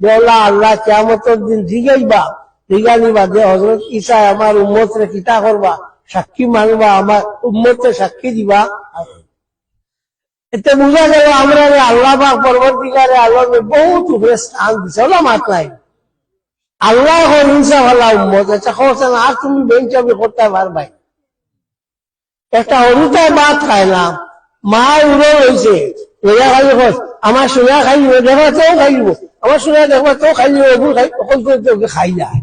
যে আল্লাহ কেমতের দিন জিগাইবা জিগানিবা যে হজরত ঈসা আমার উম্মত রে কিতা করবা, সাক্ষী মানবা, আমার উম্মত সাক্ষী দিবা। এতে বোঝা গেল আমরা আল্লাহ বা পরবর্তীকারে আল্লাহ বহুত উপরে স্থান দিছে ওলা মাত্রায় আল্লাহ ইনসা ভাল্লাহ উম্মত আচ্ছা খোঁজেন আর তুমি বেঞ্চাবি করতে পারবাই। একটা অরুতায় ভাত খাইলাম, মা উড়ো রয়েছে আমার সোনা খাইব দেখো তো খাইব। আমার সোনা দেখো তো খাইব ওগুলো খাই অকল করে খাই যায়।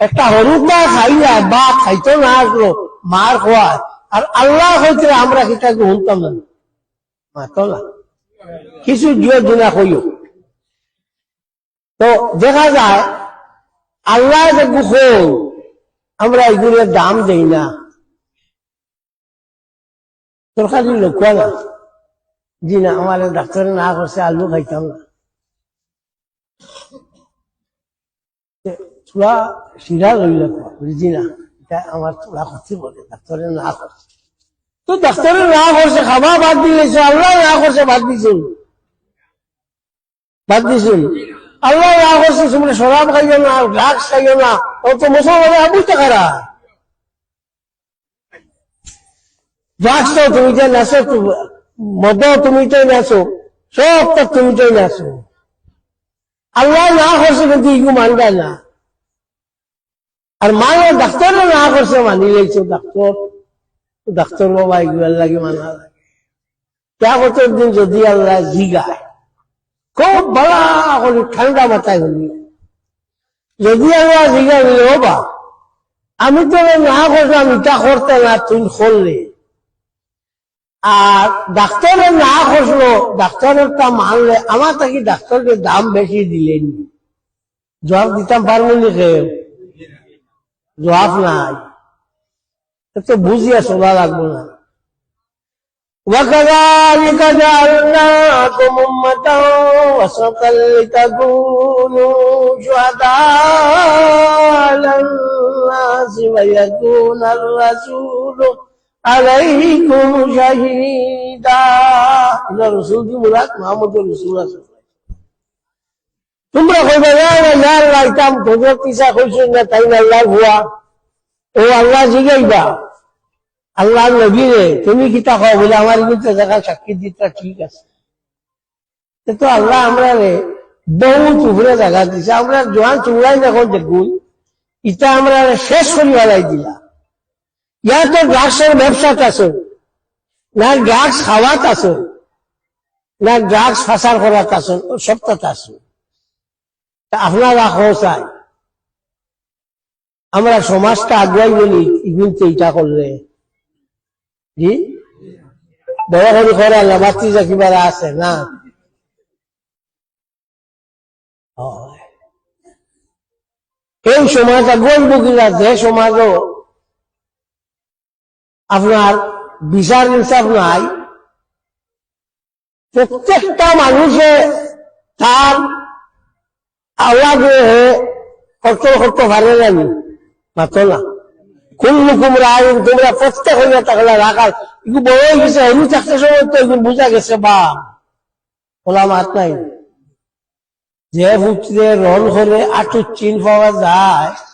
একটা হরুদ বা খাই যায় বা খাইতো না আসলো মার খোয়া আর আল্লাহ হইতে আমরা সেটাকে শুনতাম না না কিছু দিয়ে দিনা তো দেখা যায়, আল্লাহ যে গুহ আমরা এগুলোর দাম দেই না। তরকারি লোকা না জি না আমার ডাক্তারে না করছে, আলু খাইতাম না। চূড়া শিরা লইল বুঝি না? এটা আমার চূড়া ক্ষতি বলে, ডাক্তারে না করছে। তো ডাক্তারে না করছে, খাবা বাদ দিয়েছে আল্লাহ না করছে, বাদ দিয়েছেন বাদ দিয়েছেন আল্লাহ না করছে তোমরা শরাব খাইও না, ড্রাগস খাইও না, ও তো মুসলমান বুঝতে খারা ড্রাগস তো তুমি যে নেছো মদ তুমি তো নেছো সব তো তুমি তো নেছো আল্লাহ না করছে কিন্তু ইগু মানবে না। আর মানে ডাক্তার না করছে, মানি লেগছে ডাক্তার ডাক্তার বাবা এগুলো লাগে মানা লাগে। কেমতের দিন যদি আল্লাহ জিগায়, খুব বড় করে ঠান্ডা মাথায় হলি যদি আল্লাহ জিগায় বাবা আমি তো না করলাম এটা করতে না তুই করলে আর ডাক্তারের না করলো ডাক্তারেরটা মানলে আমার তাকে ডাক্তারকে দাম বেশি দিলেন জবাব দিতাম পারবো লিখে জবাব নাই তো বুঝিয়া শোনা লাগবো না وكذلك جعلناكم أمة وسطا لتكونوا شهداء على الناس ويكون الرسول আলাইকুম শাহিদা। ইলা রাসূল কি মুরাদ মুহাম্মদুর রাসূল তোমরা না আল্লাহ ইতাম না তাই না, আল্লাহ হুয়া ও আল্লাহ জিগাইবা। আল্লাহ তুমি কিতা খাও বলে, আমার কিন্তু দেখা সাক্ষী দিতা ঠিক আছে। তো আল্লাহ আমরা রে বহু উপরে দেখা দিছে। আমরা জোয়ান চুড়াই যখন দেখুন, ইটা আমরা শেষ করি দিলা। ইয়ার তো ড্রাগসের ব্যবসাত আছে। না ড্রাগস খাওয়াত আছে। না ড্রাগস ফাঁসার করাত আছে সবটাত আছে। আপনারা চাই। আমরা সমাজটা আগুয়াই বলি ইগুনতে ইটা করলে জি? বড় করে করে আল্লাহ বাতি যা কিবার আছে না। এই সমাজ আগুয়াই বকিলা যে সমাজও আপনার বিচার ইনসাফ নাই। প্রত্যেকটা মানুষে তার আওয়াজে কত করতে পারে জানি। মাতো না। রায়ুন তোমরা প্রত্যেক হয়ে গেছে থাকতে সময় তো গেছে বা। ওলা মাত নাই। যে পুত্রে রন করে আটুর চিন পাওয়া যায়।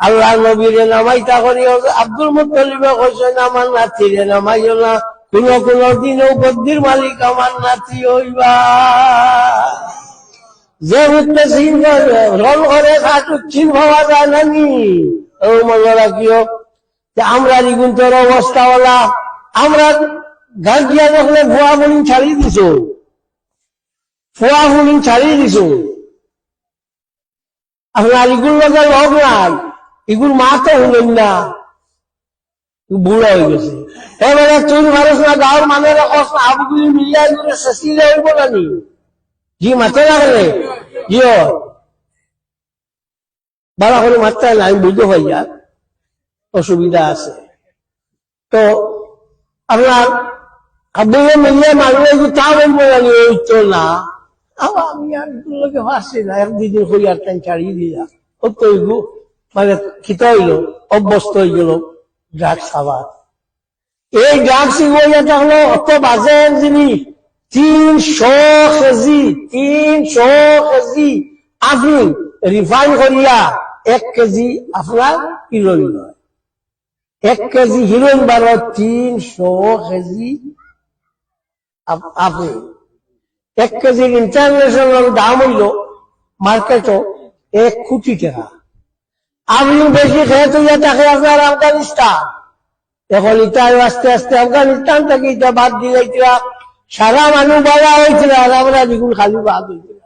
আল্লাহ নবীরে নামাইতা করি আব্দুল মুতলিবে কইছেন আমার নাতিরে নামাইও না। কোন কোন দিনও গদ্দির মালিক আমার নাতি হইবা। যে উঠতে রল করে ভাবা যায় মনে রাখিও যে আমরা নিগুন্তর অবস্থা ওলা আমরা ভুয়া বুলিং ছাড়ি দিছ ফুয়া বুলিং ছাড়ি দিছ, আপনার নাই। ইগুর মা তো হলেন না। বুড়া হয়ে গেছে এবারে তুই মানুষ না, গাঁর মানুষের কষ্ট আবুগুলি মিলিয়া এগুলো শেষিলে হইব নানি জি করে না আমি বুঝতে পাই আর অসুবিধা আছে। তো আপনার আব্বুয়ে মিলিয়ে যে তা বলব জানি ওই না। আমি আর লোকে ভাসছি না এক দুদিন হই টাইম ছাড়িয়ে দিলাম ও তো মানে খিত হইল? অভ্যস্ত হয়ে গেল ড্রাগস খাবার এই ড্রাগস ইগোয়াটা হলো অত বাজে জিনিস তিনশো কেজি তিনশো কেজি। আফিন রিফাইন করিয়া এক কেজি আপনার হিরোইন এক কেজি হিরোইন বারো, তিনশো কেজি আফিন এক কেজির ইন্টারন্যাশনাল দাম হইল মার্কেটও এক কোটি টাকা। আপনি বেশি খেয়ে তো থাকে আপনার আফগানিস্তান। এখন এটা আস্তে আস্তে আফগানিস্তান থেকে এটা বাদ দিলে এটা সারা মানুষ বাড়া হয়েছিল আর আমরা দ্বিগুণ খালি বাদ হয়েছিল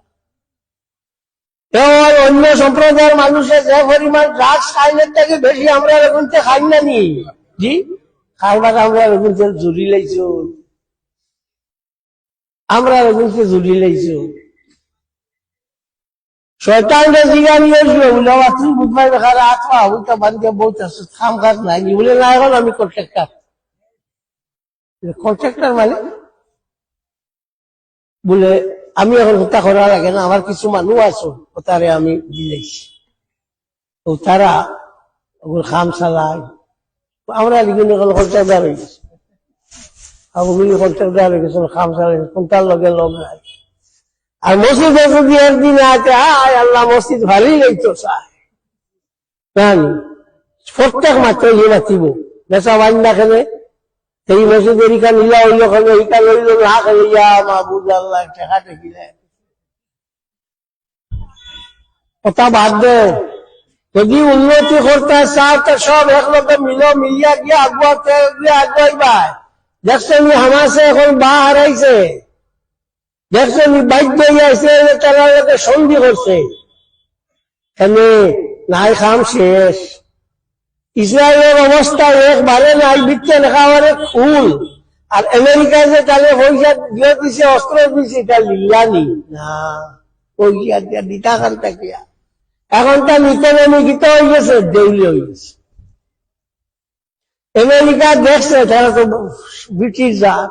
এবার অন্য সম্প্রদায়ের মানুষের যে পরিমাণ ড্রাগস খাইলের থেকে বেশি আমরা এরকমতে খাই না নি। জি? খাইবার আমরা এরকমতে জুড়ি লাইছো। আমরা এরকমতে জুড়ি লাইছো। শয়তানকে জিগা নিয়ে এসলো বলে বাবা তুই বুধবার দেখার আত্মা ওইটা বাড়িতে বলতে খাম কাজ নাই, নি বলে না এখন আমি কন্ট্রাক্টার মানে? বলে, আমি এখন হত্যা করা লাগে না, আমার কিছু মানুষ আছো তারে আমি দিলেছি তো তারা ওগুলো খাম চালায়। আমরা লিখুন এখন কন্ট্রাক্টার হয়ে গেছে। ওগুলি কন্ট্রাক্টার হয়ে গেছে, খাম চালাই কোনটার লগে লগ নাই? আর মসজিদে যদি একদিন আছে, আয় আল্লাহ, মসজিদ ভালোই চায় জানি। প্রত্যেক মাত্র ইয়ে বাঁচিব। বেচা বান্ধা খেলে সেই মসজিদের ইকা নীলা হইল খেলে ইকা লইল, না খেলে ইয়া মাহবুদ আল্লাহ, ঠেকা ঠেকিলে কথা বাদ দে। যদি উন্নতি করতে চাও, তো সব একলগে মিল, মিলিয়া গিয়ে আগুয়াতে গিয়ে আগুয়াইবাই। দেখছেন হামাসে এখন বা হারাইছে। দেখছেন বাধ্য আছে তারা লোকে সন্ধি করছে। এনে নাই খাম শেষ। ইসরায়েলের অবস্থা একবারে নাই বিচ্ছে মানে ফুল আর আমেরিকা যে তাহলে পয়সা দিয়ে দিছে, অস্ত্র দিছে, এটা লিলানি না। পয়সা দিয়া দিতা খান তাকিয়া এখন তা নিতে নেমে গীত হয়ে গেছে দেউলি হয়ে গেছে। আমেরিকা দেখছে, তারা তো ব্রিটিশ জাত